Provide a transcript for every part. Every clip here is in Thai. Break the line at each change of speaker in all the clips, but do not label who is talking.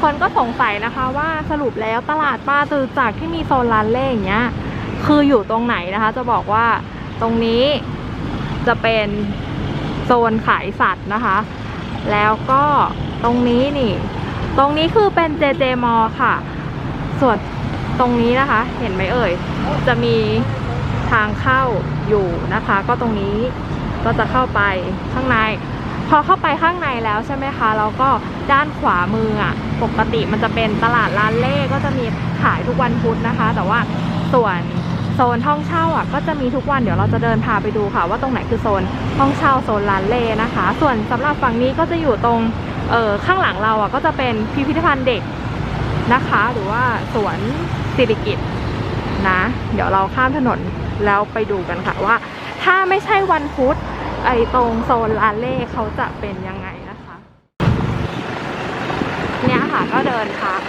คนก็สงสัยนะคะว่าสรุปแล้วตลาดปลาตือจากที่มีโซนร้านเล่อย่างเงี้ย คืออยู่ตรงไหนนะคะ จะบอกว่าตรงนี้จะเป็นโซนขายสัตว์นะคะ แล้วก็ตรงนี้นี่ ตรงนี้คือเป็น JJ m a l l ค่ะ ส่วนตรงนี้นะคะ เห็นไหมเอ่ย จะมีทางเข้าอยู่นะคะ ก็ตรงนี้ก็จะเข้าไปข้างใน พอเข้าไปข้างในแล้วใช่ไหมคะแล้วก็ด้านขวามืออะปกติมันจะเป็นตลาดร้านเล่ก็จะมีขายทุกวันพุธนะคะ แต่ว่าส่วนโซนห้องเช่าอะก็จะมีทุกวันเดี๋ยวเราจะเดินพาไปดูค่ะ ว่าตรงไหนคือโซนห้องเช่าโซนร้านเล่นะคะ ส่วนสำหรับฝั่งนี้ก็จะอยู่ตรงเออข้างหลังเราอะก็จะเป็นพิพิธภัณฑ์เด็กนะคะ หรือว่าสวนสิริกิตนะ เดี๋ยวเราข้ามถนนแล้วไปดูกันค่ะว่า ถ้าไม่ใช่วันพุธ ไอตรงโซนลาเล่เขาจะเป็นยังไงนะคะ เนี่ยค่ะก็เดินพัก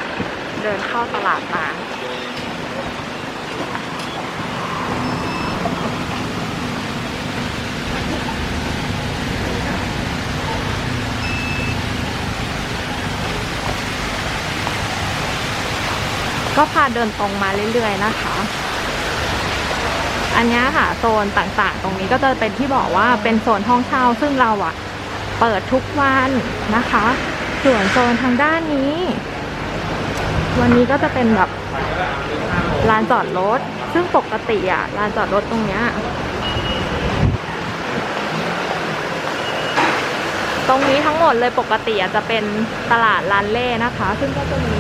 เดินเข้าตลาดมาก็พาเดินตรงมาเรื่อยๆนะคะ อันนี้ค่ะโซนต่างๆ ตรงนี้ก็จะเป็นที่บอกว่าเป็นโซนห้องเช่าซึ่งเราอะเปิดทุกวันนะคะ ส่วนโซนทางด้านนี้ วันนี้ก็จะเป็นแบบลานจอดรถ ซึ่งปกติอะลานจอดรถตรงเนี้ยตรงนี้ทั้งหมดเลยปกติอะจะเป็นตลาดร้านเล่นะคะ ซึ่งก็จะมี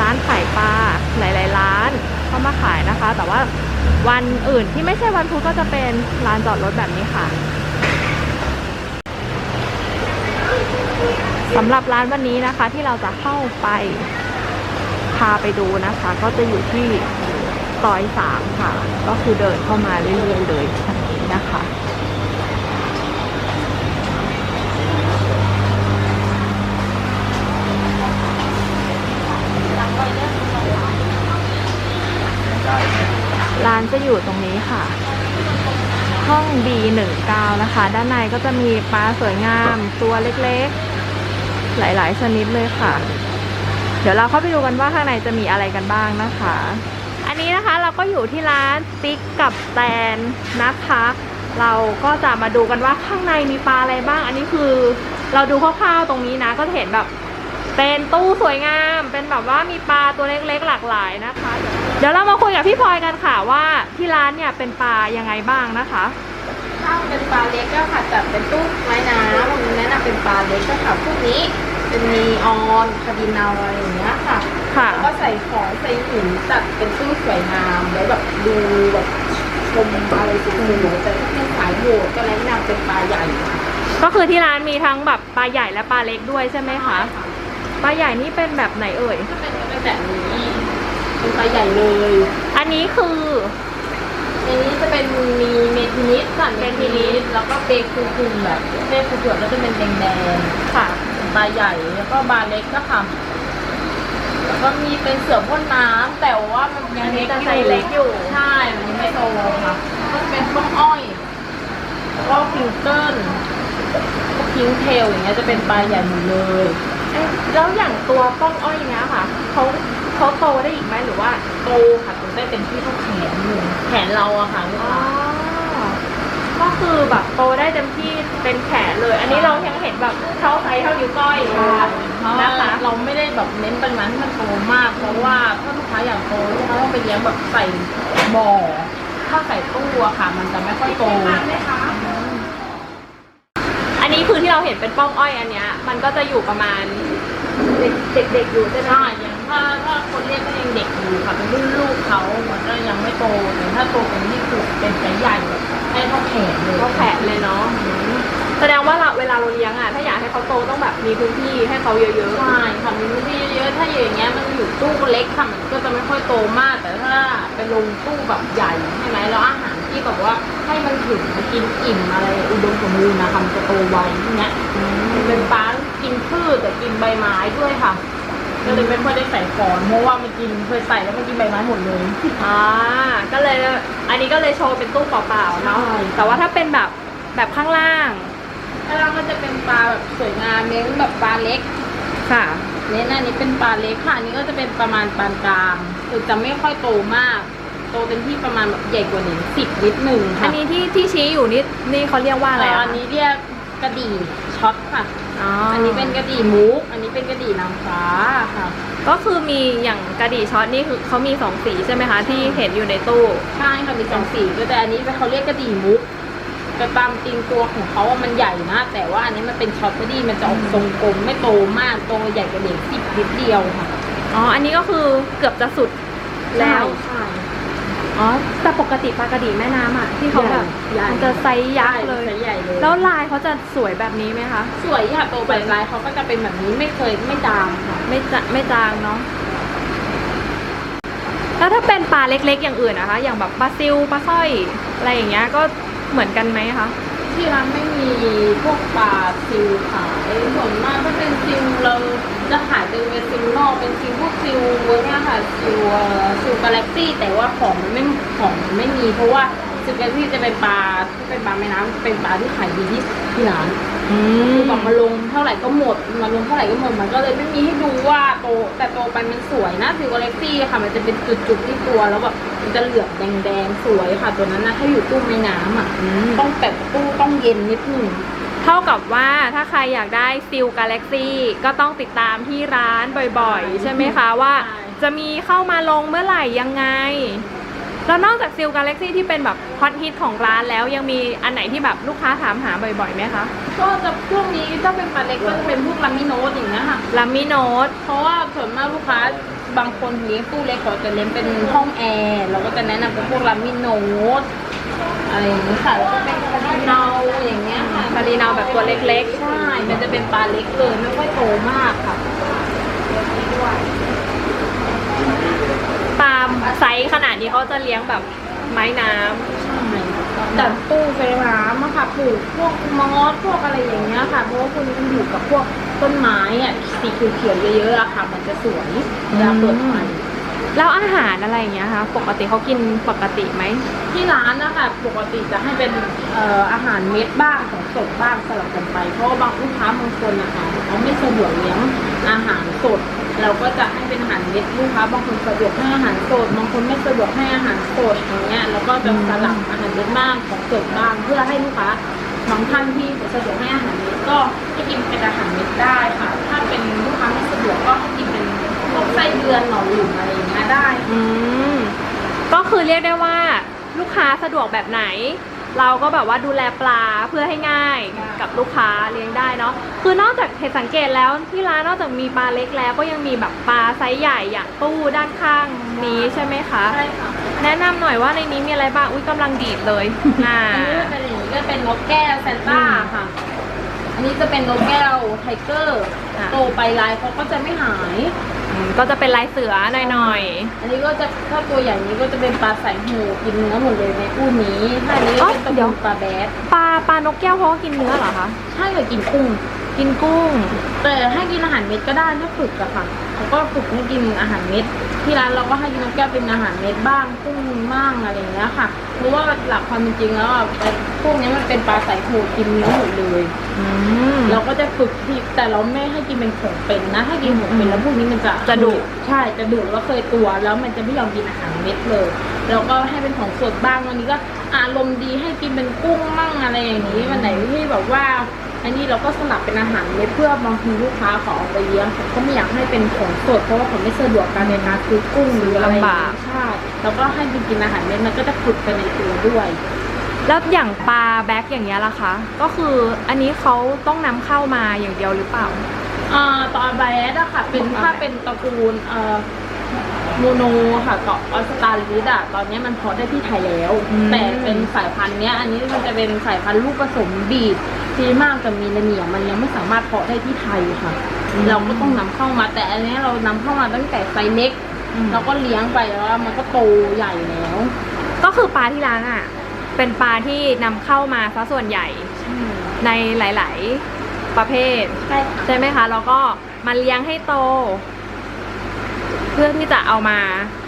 ร้านขายปลาหลาย ๆ ร้าน เข้ามาขายนะคะ แต่ว่าวันอื่นที่ไม่ใช่วันพุธก็จะเป็นลานจอดรถแบบนี้ค่ะสำหรับร้านวันนี้นะคะที่เราจะเข้าไปพาไปดูนะคะ ก็จะอยู่ที่ซอยสามค่ะ ก็คือเดินเข้ามาเรื่อยๆเลยแบบนี้นะคะ ร้านจะอยู่ตรงนี้ค่ะ ห้อง B19 นะคะ ด้านในก็จะมีปลาสวยงามตัวเล็กๆ หลายๆ ชนิดเลยค่ะ เดี๋ยวเราเข้าไปดูกันว่าข้างในจะมีอะไรกันบ้างนะคะ อันนี้นะคะเราก็อยู่ที่ร้านติ๊กกับแตนนะคะ เราก็จะมาดูกันว่าข้างในมีปลาอะไรบ้าง อันนี้คือเราดูคร่าวๆตรงนี้นะก็เห็นแบบ เป็นตู้สวยงาม เป็นแบบว่ามีปลาตัวเล็กๆ หลากหลายนะคะ เดี๋ยวเรามาคุยกับพี่พลอยกันค่ะว่าที่ร้านเนี่ยเป็นปลายังไงบ้างนะคะ
ถ้าเป็นปลาเล็กก็ค่ะจัดเป็นตู้ไม้น้ำมันแนะนำเป็นปลาเล็กก็ค่ะพวกนี้เป็นนีออนคาดินาลอะไรอย่างเงี้ยค่ะ
ค่ะ
แล้วก็ใส่ของใส่หินจัดเป็นตู้สวยงามไว้แบบดูแบบชมอะไรสวยๆแต่ถ้าเป็นสายโหดก็แนะนำเป็นปลาใหญ่ค่ะ
ก็คือที่ร้านมีทั้งแบบปลาใหญ่และปลาเล็กด้วยใช่ไหมคะ ปลาใหญ่นี่เป็นแบบไหนเอ่ย
ถ้าเป็นเป็นแบบนี้ เป็นปลาใหญ่เลย
อันนี้คือ
ในนี้จะเป็นมีเมทินิสค่ะเมทินิสแล้วก็เบคูคุมแบบเบคูคุมแล้วจะเป็นแดงๆ
ค่ะ
ปลาใหญ่แล้วก็ปลาเล็กก็ค่ะแล้วก็มีเป็นเสือพ่นน้ำแต่ว่ามันยังเล็ก
จะ
อ
ใส่
ยู่
เล็กอยู่
ใช่ มันยังไม่โตค่ะแล้วก็เป็นต้มอ้อยแล้วก็พิวเกิลพวกพิงเทลอย่างเงี้ยจะเป็นปลาใหญ่หมดเลย
เอ๊ะ แล้วอย่างตัวป้องอ้อยเนี้ยค่ะเขาเขาโตได้อีกไหมหรือว่า
โตค่ะโตได้เต็มที่เท่าแขนเลยแขนเราอะค่ะลูก
อ๋อ
ค้า
ก็คือแบบโตได้เต็มที่เป็นแขนเลย อันนี้เรายังเห็นแบบเท่าไซส์เท่านิ้วก้อยอยู่
เพราะ
นะคะ
เราไม่ได้แบบเน้นปริมาณที่มันโตมาก เพราะว่าถ้าลูกค้าอยากโตลูกค้าต้องไปเลี้ยงแบบใส่บ่อถ้าใส่ตู้อะค่ะ มันจะไม่ค่อยโต
อันนี้คือที่เราเห็นเป็นป้องอ้อยอันเนี้ย มันก็จะอยู่ประมาณ เด็กเด็กๆอยู่ใช่ไหม
ใช่ยังถ้าถ้าคนเรียกก็ยังเด็กอยู่ค่ะเป็นรุ่นลูกเขามันก็ยังไม่โตแต่ถ้าโตเป็นที่คือเป็นไซส์ใหญ่แบบให้เท่าแขนเลย
ก็แผลเลยเนาะแสดงว่าเราเวลาเราเลี้ยงอะถ้าอยากให้เขาโตต้องแบบมีพื้นที่ให้เขาเยอะ
ใช่ค่ะมีพื้นที่เยอะๆถ้าอย่างเงี้ยมันอยู่ตู้เล็กค่ะมันก็จะไม่ค่อยโตมาก แต่ถ้าไปลงตู้แบบใหญ่ใช่ไหมแล้วอาหารที่แบบว่าให้มันถึงมันกินอิ่มอะไรอุดมสมบูรณ์นะคะมันจะโตไวทีเนี้ยมันเป็นปลา กินพืชแต่กินใบไม้ด้วยค่ะ ก็เลยไม่ค่อยได้ใส่ฟอนเพราะว่ามันกินเคยใส่แล้วมันกินใบไม้หมดเลย
ๆอ่าก็เลยอันนี้ก็เลยโชว์เป็นตู้เปล่าๆเนาะ
ใช่
แต่ว่าถ้าเป็นแบบแบบข้างล่าง
ถ้าเราก็จะเป็นปลาแบบสวยงามเลี้ยงแบบปลาเล็ก
ค่ะ
เน้นอันนี้เป็นปลาเล็กค่ะอันนี้ก็จะเป็นประมาณปานกลางคือจะไม่ค่อยโตมาก โตเต็มที่ประมาณแบบใหญ่กว่านี้สิบนิดหนึ่งค่ะ
อันนี้ที่ที่ชี้อยู่นี่นี่เขาเรียกว่าอะไร
เอ่อ
อะ
อันนี้เรียกกระดี่ช็อตค่ะ
อ๋อ
อั
อั
นนี้เป็นกระดี่มุก อันนี้เป็นกระดี่นางฟ้าค่ะ
ก็คือมีอย่างกระดี่ช็อตนี่คือเขามีสองสีใช่ไหมคะ ที่เห็นอยู่ในตู้
ใช่ค่ะมีสองสีก็แต่อันนี้เขาเรียกกระดี่มุก แต่ตามจริงตัวของเขาอะมันใหญ่นะ แต่ว่าอันนี้มันเป็นช็อตกระดี่มันจะออกทรงกลมไม่โตมากโตใหญ่กว่าเด็กสิบนิดเดียวค่ะ
อ๋อ อันนี้ก็คือเกือบจะสุดแล้ว
ใช่
อ๋อแต่ปกติปลากระดีแม่น้ำอะที่เขาแบบ
ใหญ่
มันจะไซส์ยักษ์เลย
ใช่ใหญ่เลย
แล้วลายเขาจะสวยแบบนี้ไหมคะ
สวยค่ะโตไปลายเขาก็จะเป็นแบบนี้ไม่เคยไม่ดามค่ะ
ไม่จะไม่จางเนาะแล้วถ้าเป็นปลาเล็กๆอย่างอื่นนะคะ อย่างแบบปลาซิวปลาสร้อยอะไรอย่างเงี้ยก็เหมือนกันไหมคะ
ที่ร้านไม่มีพวกปลาซิลขายส่วนมากถ้าเป็นซิลเราจะขายเป็นเป็นซิลนอกเป็นซิลพวกซิลเนี่ยค่ะซิลซิลกาแล็กซี่แต่ว่าของมันไม่ของมันไม่มีเพราะว่า ซิลกาแล็กซี่จะเป็นปลาที่เป็นปลาแม่น้ำเป็นปลาที่ขายดีที่สุดที่ร้าน
อื
คือแบบมาลงเท่าไหร่ก็หมดมาลงเท่าไหร่ก็หมดมันก็เลยไม่มีให้ดูว่าโตแต่โตไปมันสวยนะซิลกาแล็กซี่ค่ะ มันจะเป็นจุดๆที่ตัวแล้วแบบมันจะเหลืองแดงๆสวยค่ะ ตัวนั้นนะถ้าอยู่ตู้แม่น้ำอะ
ม
ต้องแบบตู้ต้องเย็นนิดนึง
เท่ากับว่าถ้าใครอยากได้ซิลกาแล็กซี่ก็ต้องติดตามที่ร้านบ่อยๆ ใช่ไหมคะว่า
ใช่
จะมีเข้ามาลงเมื่อไหร่ยังไง แล้วนอกจากซิลกาแล็กซี่ที่เป็นแบบฮอตฮิตของร้านแล้วยังมีอันไหนที่แบบลูกค้าถามหาบ่อยๆไหมคะ
ก็จะช่วงนี้ถ้าเป็นปลาเล็กก็จะเป็นพวกลามิโนสอย่างเงี้ยค่ะ
ลามิโนต
เพราะว่าส่วนมากลูกค้าบางคนเลี้ยงตู้เล็กเขาจะเลี้ยงเป็นห้องแอร์เราก็จะแนะนำเป็นพวกลามิโนสอะไรอย่างเงี้ยค่ะแล้วก็เป็นคาริเนาอย่างเงี้ยค่ะ
คารีนาวแบบตัวเล็ก
ใช่มันจะเป็นปลาเล็กเลยไม่ค่อยโตมากค่ะ
ๆตามไซส์ขนาดนี้เขาจะเลี้ยงแบบไม้น้ำ
ใช่แต่ตู้ไฟน้ำอะค่ะปลูกพวกมอสพวกอะไรอย่างเงี้ยค่ะ เพราะว่าคุณมันอยู่กับพวกต้นไม้อะสีเขียวๆเยอะๆอะค่ะ มันจะสวยเวลาเปิดไฟ
แล้วอาหารอะไรอย่างเงี้ยคะปกติเขากินปกติไหม
ที่ร้านนะคะปกติจะให้เป็นเอ่ออาหารเม็ดบ้างของสดบ้างสลับกันไป เพราะว่าบางลูกค้าบางคนนะคะเขาไม่สะดวกเลี้ยงอาหารสด เราก็จะให้เป็นอาหารเม็ดลูกค้าบางคนสะดวกให้อาหารสดบางคนไม่สะดวกให้อาหารสดอย่างเงี้ยเราก็จะสลับอาหารเม็ดบ้างของสดบ้างเพื่อให้ลูกค้าบางท่านที่สะดวกให้อาหารเม็ดก็ให้กินเป็นอาหารเม็ดได้ค่ะ ถ้าเป็นลูกค้าไม่สะดวกก็ให้กินเป็นพวกไส้เดือนหน่อหลุมอะไรอย่างเงี้ยได้
อืมก็คือเรียกได้ว่าลูกค้าสะดวกแบบไหน เราก็แบบว่าดูแลปลาเพื่อให้ง่ายกับลูกค้าเลี้ยงได้เนาะคือนอกจากเห็นสังเกตแล้วที่ร้านนอกจากมีปลาเล็กแล้วก็ยังมีแบบปลาไซส์ใหญ่อย่างตู้ด้านข้างนี้ใช่ไหมคะ
ใช่ค่ะ
แนะนำหน่อยว่าในนี้มีอะไรบ้างอุ้ยกำลังดีดเลยอ่า
อันนี้จะเป็นอย่างนี้ก็เป็นนกแก้วแซนต้าค่ะ อันนี้จะเป็นนกแก้วไทเกอร์
อะ
โตไปลายเขาก็จะไม่หาย
อืม ก็จะเป็นลายเสือหน่อย
อันนี้ก็จะถ้าตัวใหญ่นี้ก็จะเป็นปลาสายหูกินเนื้อหมดเลยในอู้นี้ถ้าอันนี้ก็เป็นตระกูลปลาแบด
ๆปลาปลานกแก้วเขาก็กินเนื้อเหรอคะ
ใช่เลยกินกุ้ง
กินกุ้ง
แต่ให้กินอาหารเม็ดก็ได้ถ้าฝึกอะค่ะเขาก็ฝึกให้กินอาหารเม็ด ที่ร้านเราก็ให้กินนกแก้วเป็นอาหารเม็ดบ้างกุ้งบ้างอะไรอย่างเงี้ยค่ะ เพราะว่าหลักความเป็นจริงแล้วอะไอ้พวกนี้มันเป็นปลาสายหูกินเนื้อหมดเลย
อืม
เราก็จะฝึกที่แต่เราไม่ให้กินเป็นของเป็นนะถ้ากินของเป็นแล้วพวกนี้มันจะ
จะดุ
ใช่จะดุแล้วเคยตัวแล้วมันจะไม่ยอมกินอาหารเม็ดเลยเราก็ให้เป็นของสดบ้างวันนี้ก็อารมณ์ดีให้กินเป็นกุ้งมั่งอะไรอย่างนี้วันไหนที่แบบว่า อันนี้เราก็สลับเป็นอาหารเม็ดเพื่อบางทีลูกค้าเขาเอาไปเลี้ยงเขาก็ไม่อยากให้เป็นของสดเพราะว่าเขาไม่สะดวกการในการซื้อกุ้งหรืออะไรอย่ง
ลำบาก
เงี้ยใช่เราก็ให้กินอาหารเม็ดมันก็จะฝึกไปในตัวด้วย
แล้วอย่างปลาแบ็กอย่างเงี้ยล่ะคะ ก็คืออันนี้เขาต้องนำเข้ามาอย่างเดียวหรือเปล่า
อ่าตอนแบดอะค่ะ เป็น
ตอนแบด
ถ้าเป็นตระกูลเอ่อโมโนค่ะกับออสตาลิสอะตอนนี้มันเพาะได้ที่ไทยแล้วแต่เป็นสายพันธุ์เนี้ย อันนี้มันจะเป็นสายพันธุ์ลูกผสมบีด ซีมากกับมีนาเนียมันยังไม่สามารถเพาะได้ที่ไทยค่ะ เราก็ต้องนำเข้ามาแต่อันเนี้ยเรานำเข้ามาตั้งแต่ไซส์เล็ก
อืม
เราก็เลี้ยงไปแล้วมันก็โตใหญ่แล้ว
ก็คือปลาที่ร้านอะ เป็นปลาที่นำเข้ามาซะส่วนใหญ่ในหลาย ๆ ประเภท
ใช่ค่ะ
ใช่ไหมคะแล้วก็มาเลี้ยงให้โต เพื่อที่จะเอามา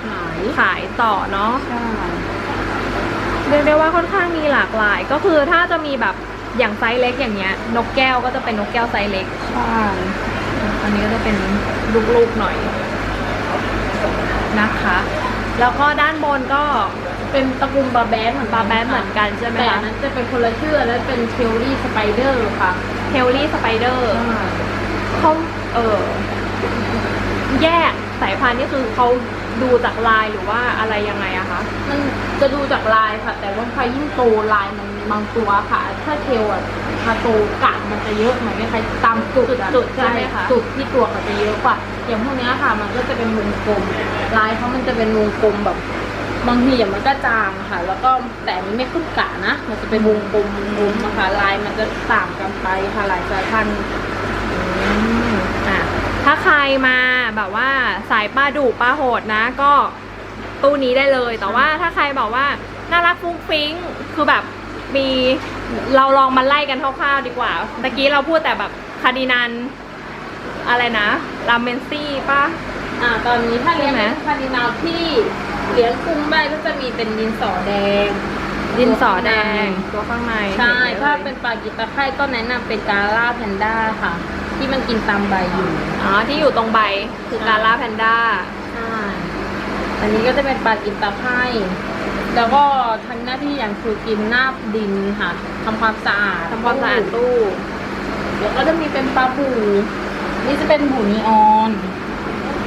ขาย
ขายต่อเนาะ
ใช่
เรียกได้ว่าค่อนข้างมีหลากหลาย ก็คือถ้าจะมีแบบ อย่างไซส์เล็กอย่างเงี้ย นกแก้วก็จะเป็นนกแก้วไซส์เล็ก
ใช่
อันนี้ก็จะเป็นลูกๆหน่อยนะคะ แล้วก็ด้านบนก็
เป็นตระกูลบาแบนเหมือน
บาแบนเหมือนกันใช่ไหม
แต่
คะ
อันนั้นจะเป็นคนละชื่ออันนั้นเป็นเชลลี่สไปเดอร์ค่ะ
เฮลลี่สไปเดอร์เขาเออแยกสายพันธุ์นี่คือเขาดูจากลายหรือว่าอะไรยังไงอะคะ
มันจะดูจากลายค่ะ แต่ว่าพอยิ่งโตลายมัน บางตัวค่ะ ถ้าเทลอะพอโตกะมันจะเยอะเหมือนไม่ใครตามจุดอะ
จุดๆใช่ไหมคะ
จุดที่ตัวเขาจะเยอะกว่าอย่างพวกเนี้ยค่ะ มันก็จะเป็นวงกลมลายเขามันจะเป็นวงกลมแบบบางทีอย่างมันก็จางค่ะ แล้วก็แต่มันไม่ขึ้นกะนะ มันจะเป็นวงกลมวงกลมนะคะลายมันจะต่างกันไปค่ะหลายสายพันธุ์
อืมอะถ้าใครมาแบบว่าสายป้าดุป้าโหดนะ ก็ตู้นี้ได้เลย แต่ว่าถ้าใครบอกว่าน่ารักฟุ้งฟิ้งคือแบบ มีเราลองมาไล่กันคร่าวๆดีกว่าตะกี้เราพูดแต่แบบคาร์ดินันอะไรนะลาเมนซี่ป่ะ
อ่า ตอนนี้ถ้าเลี้ยง
ใช่ไหม
เป็นคาร์ดินาลที่เลี้ยงกุ้งได้ก็จะมีเป็นดินสอแดง
ดินสอแดงตัวข้างใน
ใช่
ห็นลย
ถ้าเป็นปลากิตาไข่ก็แนะนำเป็นกาล่าแพนด้าค่ะ ที่มันกินตามใบอยู่
อ๋อที่อยู่ตรงใบคือการล่าแพนด้า
ใช่ อันนี้ก็จะเป็นปลากิตาไข่ แล้วก็ทำหน้าที่อย่างคือกินหน้าบดินค่ะทำความสะอาด
ทำความสะอาดตู้
แล้วก็จะมีเป็นปลาบูนี่จะเป็นบูนีออน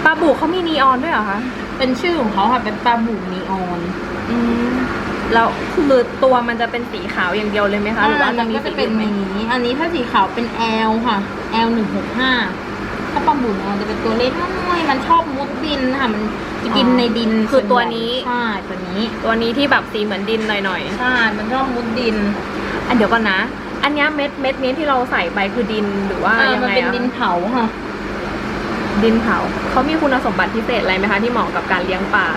ปลาบุกเขามีนีออนด้วยเหรอคะ
เป็นชื่อของเขาค่ะเป็นปลาบูนีออน
อืมแล้วคือตัวมันจะเป็นสีขาวอย่างเดียวเลยไหมคะหรือว่าจะมี
ก็
สี
จะเป็น
อื่นไหม
นี้ อันนี้ถ้าสีขาวเป็น L ค่ะ L หนึ่งหกห้าถ้า ปลาบูนีออนจะเป็นตัวเล็กน้อยมันชอบมุดดินค่ะ มันจะกินในดิน
คือตัว
ส่ใหญ่
นี้
ใช่ตัวนี้
ตัวนี้ที่แบบสีเหมือนดินหน่อย
ใช่มันชอบมุดดิน
ๆอันเดี๋ยวก่อนนะ อันเนี้ยเม็ดเม็ดนี้ที่เราใส่ไปคือดินหรือว่า
อ่า
ยัง
มัน
ไง
เป็น
อะ
ดินเผาค่ะ
ดินเผาเขามีคุณสมบัติพิเศษอะไรไหมคะที่เหมาะกับการเลี้ยงปลา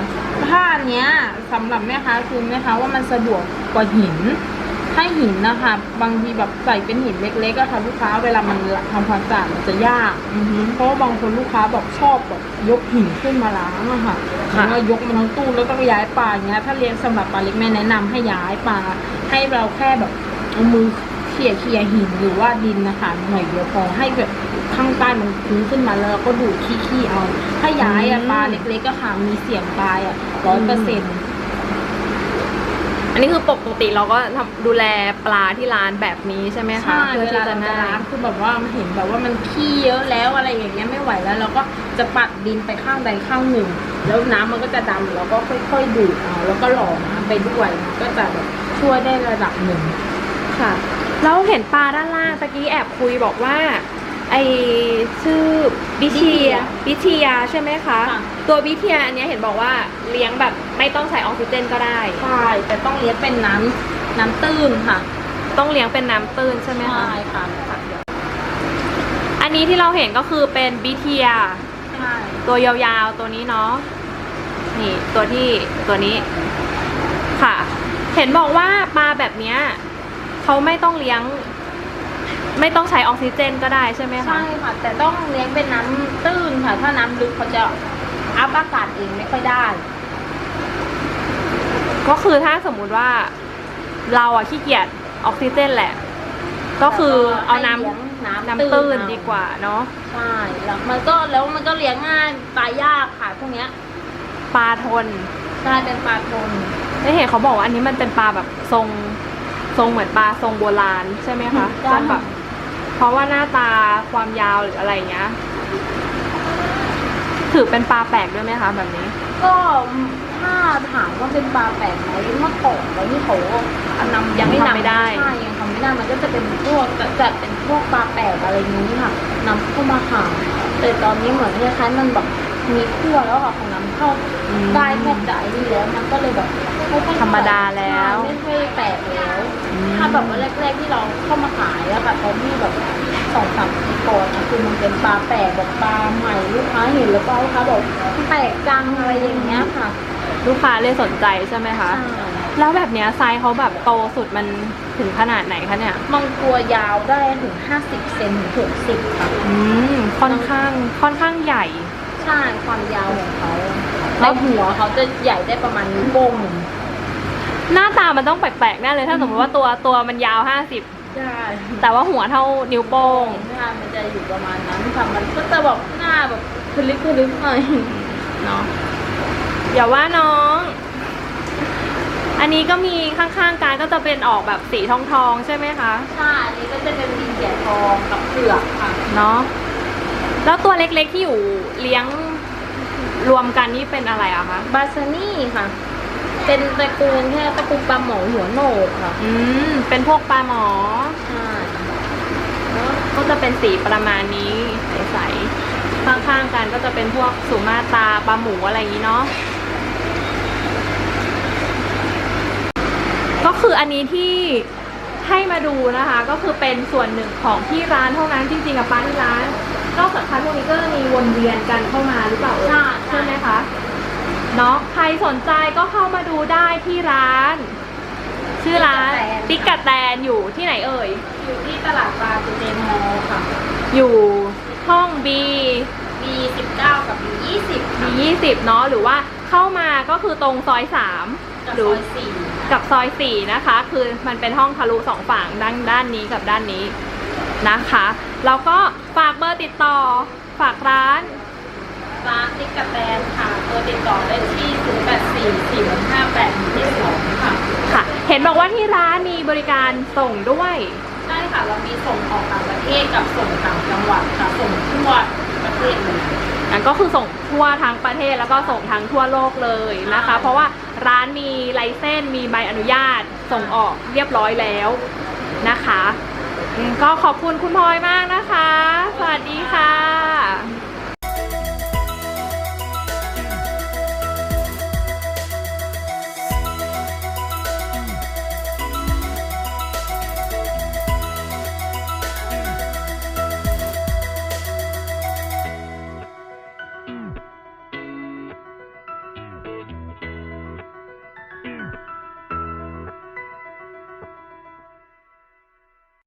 ถ้าอันเนี้ยสำหรับแม่ค้าคือแม่ค้าว่ามันสะดวกกว่าหิน ถ้าหินนะคะ บางทีแบบใส่เป็นหินเล็กๆอะค่ะ ลูกค้าเวลามันทำความสะอาดมันจะยาก
อือฮึ
เพราะว่าบางคนลูกค้าแบบชอบแบบยกหินขึ้นมาล้างอะค่ะ
ค่ะ
แล้วก็ยกมาทั้งตู้แล้วต้องย้ายปลาอย่างเงี้ย ถ้าเลี้ยงสำหรับปลาเล็กแม่แนะนำให้ย้ายปลาให้เราแค่แบบเอามือเขี่ยเขี่ยหินหรือว่าดินนะคะหน่อยเดียวพอให้แบบข้างใต้มันพื้นขึ้นมาแล้วเราก็ดูดขี้ๆเอา ถ้าย้ายอะปลาเล็กๆก็ค่ะมีเสี่ยงตายอะร้อยเปอร์เซ็นต์
อันนี้คือปกติเราก็ทำดูแลปลาที่ร้านแบบนี้ใช่ไหมคะ
ใช่
เพื่อ
เว
ที่
ลา
จะ
เราจะ
ง่าย
ล้างคือแบบว่าเห็นแบบว่ามันขี้เยอะแล้วอะไรอย่างเงี้ยไม่ไหวแล้วเราก็จะปัดดินไปข้างใดข้างหนึ่ง แล้วน้ำมันก็จะดำเราก็ค่อยๆดูดเอาแล้วก็หล่อน้ำไปด้วยมันก็จะแบบช่วยได้ระดับหนึ่ง
ค่ะ แล้วเห็นปลาด้านล่างตะกี้แอบคุยบอกว่า ไอชื่อบิเทียบิเทียใช่ไหมคะ
ค่ะ
ตัวบิเทียอันเนี้ยเห็นบอกว่าเลี้ยงแบบ ไม่ต้องใส่ออกซิเจนก็ได้
ใช่แต่ต้องเลี้ยงเป็นน้ำน้ำตื้นค่ะ
ต้องเลี้ยงเป็นน้ำตื้นใช่ไหมคะ
ใช่ค่ะ
อันนี้ที่เราเห็นก็คือเป็นบิเทีย
ใช่
ตัวยาวๆตัวนี้เนาะนี่ตัวที่ตัวนี้ค่ะ เห็นบอกว่าปลาแบบเนี้ยเขาไม่ต้องเลี้ยง ไม่ต้องใช้ออกซิเจนก็ได้ใช่ไหมคะ
ใช่ค่ะ แต่ต้องเลี้ยงเป็นน้ำตื้นค่ะ ถ้าน้ำลึกเขาจะอัพอากาศเองไม่ค่อยได้
ก็คือถ้าสมมุติว่าเราอะขี้เกียจออกซิเจนแหละ ก็คือเอาน้
ให้ลี้ยงำ
น้ำตื้น
เอ
ดีกว่าเนาะ
ใช่แล้วมันก็แล้วมันก็เลี้ยงง่ายตายยากค่ะพวกเนี้ย
ปลาทน
ใช่เป็นปลาทน
ไม่เห็นเขาบอกว่าอันนี้มันเป็นปลาแบบทรงทรงเหมือนปลาทรงโบราณใช่ไหมคะ
ใช่
ทรงแบบเพราะว่าหน้าตาความยาวหรืออะไรเงี้ยถือเป็นปลาแปลกด้วยไหมคะแบบนี้
ก็ ถ้าถามว่าเป็นปลาแปลกไหมเมื่อก่อนแล้วที่เขานำ
ยังทำไม่ได้
ใช่ยังทำไม่ได้มันก็จะเป็นพวกจะจัดเป็นพวกปลาแปลกอะไรอย่างนี้ค่ะนำเข้ามาขายแต่ตอนนี้เหมือนคล้ายๆมันแบบมีขั้วแล้วค่ะของนำเข้า
อืม
ได้แทบจะไอ้นี่แล้วมันก็เลยแบบไม่ค่อย
ธรรมดาแล้ว
ใช่ไม่ค่อยแปลกแล้ว
อืม
ถ้าแบบว่าแรก ๆที่เราเข้ามาขายแล้วค่ะตอนที่แบบสองสามปีก่อนนะคือมันเป็นปลาแปลกแบบปลาใหม่ลูกค้าเห็นแล้วก็ลูกค้าบอกแปลกจังอะไรอย่างเงี้ยค่ะ
ลูกค้าเลยสนใจใช่ไหมคะ
ใช่
แล้วแบบเนี้ยไซส์เขาแบบโตสุดมันถึงขนาดไหนคะเนี่ย
บางตัวยาวได้ถึง 50 เซนถึง60ค่ะ
อืมค่อนข้างค่อนข้างใหญ่
ใช่ความยาวของเขาแล้วหัวเขาจะใหญ่ได้ประมาณนิ้วโป้งหนึ่ง
หน้าตามันต้องแปลกๆแน่เลยถ้าสมมติว่าตัวตัวมันยาวห้าสิบ
ใช่
แต่ว่าหัวเท่านิ้วโป้ง
หน้ามันจะอยู่ประมาณนั้นค่ะมันก็จะแบบหน้าแบบคือลิบคือลิบหน่อย
เนาะ อย่าว่าน้อง อันนี้ก็มีข้างๆกันก็จะเป็นออกแบบสีทองทองๆใช่ไหมคะ
ใช่อันนี้ก็จะเป็นดินแก่ทองกับเผือกค่ะ
เนาะแล้วตัวเล็กๆที่อยู่เลี้ยงรวมกันนี่เป็นอะไรอะคะ
บาซานี่ค่ะ เป็นตระกูลแค่ตระกูลปลาหมอหัวโหนกค่ะ
อืม เป็นพวกปลาหมอ
ใช่
แล้วก็จะเป็นสีประมาณนี้ใสๆข้างๆกันก็จะเป็นพวกสุมาตราปลาหมูอะไรอย่างนี้เนาะ ก็คืออันนี้ที่ให้มาดูนะคะ ก็คือเป็นส่วนหนึ่งของที่ร้านเท่านั้นจริงๆกับป้าที่ร้านนอกจากคันพวกนี้ก็จะมีวนเวียนกันเข้ามาหรือเปล่าเอ่ย
ใช่
ใช่ไหมคะเนาะใครสนใจก็เข้ามาดูได้ที่ร้าน ชื่อร้านติ๊กกะแตนอยู่ที่ไหนเอ่ย
อยู่ที่ตลาดปลาจูเจนมอลค่ะ
อยู่ห้อง B
B19 กับ B20
B ยี่สิบเนาะหรือว่า เข้ามาก็คือตรงซอยสาม
กับ
หรื
ซ
อ
อยสี่
กับซอยสี่นะคะ คือมันเป็นห้องทะลุสองฝั่งด้านด้านนี้กับด้านนี้นะคะแล้วก็ฝากเบอร์ติดต่อฝากร้าน
ร้านติ๊กกะแตนค่ะตัวติดต่อได้ที่084 458 72ค่ะ
ค่ะ เห็นบอกว่าที่ร้านมีบริการส่งด้วย
ใช่ค่ะเรามีส่งออกต่างประเทศกับส่งต่างจังหวัดค่ะส่งทั่วประเทศเลย
อันก็คือส่งทั่วทั้งประเทศแล้วก็ส่งทั้งทั่วโลกเลยนะคะ
ใช่
เพราะว่าร้านมีไลเซนส์มีใบอนุญาตส่งออกเรียบร้อยแล้วนะคะอืมก็ขอบคุณคุณพลอยมากนะคะ สวัสดีค่ะ